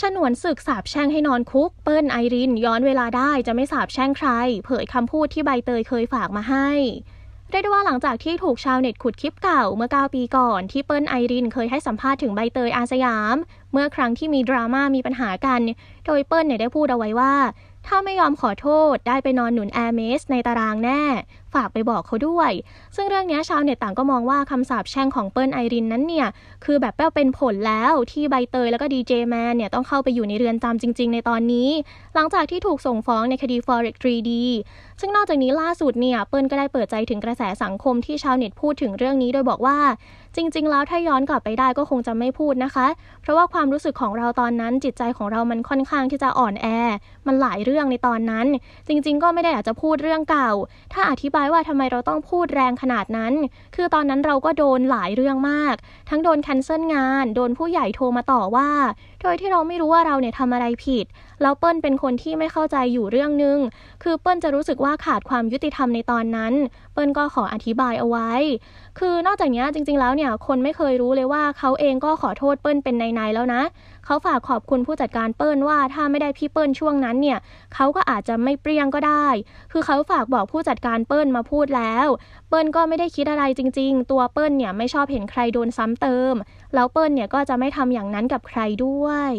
ฉนวนศึกสาบแช่งให้นอนคุก เปิ้ลไอรินย้อนเวลาได้จะไม่สาบแช่งใคร เผยคำพูดที่ใบเตยเคยฝากมาให้เรียกได้ว่าหลังจากที่ถูกชาวเน็ตขุดคลิปเก่าเมื่อ 9 ปีก่อนที่เปิ้ลไอรินเคยให้สัมภาษณ์ถึงใบเตยอาสยาม เมื่อครั้งที่มีดราม่ามีปัญหากัน โดยเปิ้ลเนี่ยได้พูดเอาไว้ว่า ถ้าไม่ยอมขอโทษได้ไปนอนหนุนแอร์เมสในตารางแน่ฝากไปบอกเขาด้วย ซึ่งเรื่องนี้ชาวเน็ตต่างก็มองว่าคำสาปแช่งของเปิ้ลไอรินนั้นเนี่ย คือแบบแป้วเป็นผลแล้วที่ใบเตยแล้วก็ดีเจแมนเนี่ยต้องเข้าไปอยู่ในเรือนจำจริง ๆ ในตอนนี้ หลังจากที่ถูกส่งฟ้องในคดี Forex 3D ซึ่งนอกจากนี้ล่าสุดเนี่ยเปิ้ลก็ได้เปิดใจถึงกระแสสังคมที่ชาวเน็ตพูดถึงเรื่องนี้โดยบอกว่าจริง ๆ แล้วถ้าย้อนกลับไปได้ก็คงจะไม่พูดนะคะ เพราะว่าความรู้สึกของเราตอนนั้นจิตใจของเรามันค่อนข้างที่จะอ่อนแอ มันหลายเรื่องในตอนนั้น จริง ๆ ก็ไม่ได้อยากจะพูดเรื่องเก่า ถ้าอธิบายว่าทำไมเราต้องพูดแรงขนาดนั้น คือตอนนั้นเราก็โดนหลายเรื่องมาก ทั้งโดนแคนเซิลงาน โดนผู้ใหญ่โทรมาต่อว่า โดยที่เราไม่รู้ว่าเราเนี่ยทำอะไรผิด แล้วเปิ้ลเป็นคนที่ไม่เข้าใจอยู่เรื่องนึง คือเปิ้ลจะรู้สึกว่าขาดความยุติธรรมในตอนนั้น เปิ้ลก็ขออธิบายเอาไว้ คือนอกจากนี้จริง ๆ แล้วเนี่ยคนไม่เคยรู้เลยว่าเขาเองก็ขอโทษเปิ้ลเป็นในๆแล้วนะ เขาฝากขอบคุณผู้จัดการเปิ้ลว่าถ้าไม่ได้พี่เปิ้ลช่วงนั้นเนี่ยเขาก็อาจจะไม่เปรี้ยงก็ได้ คือเขาฝากบอกผู้จัดการเปิ้ลมาพูดแล้ว เปิ้ลก็ไม่ได้คิดอะไรจริง ๆ ตัวเปิ้ลเนี่ยไม่ชอบเห็นใครโดนซ้ำเติม แล้วเปิ้ลเนี่ยก็จะไม่ทำอย่างนั้นกับใครด้วย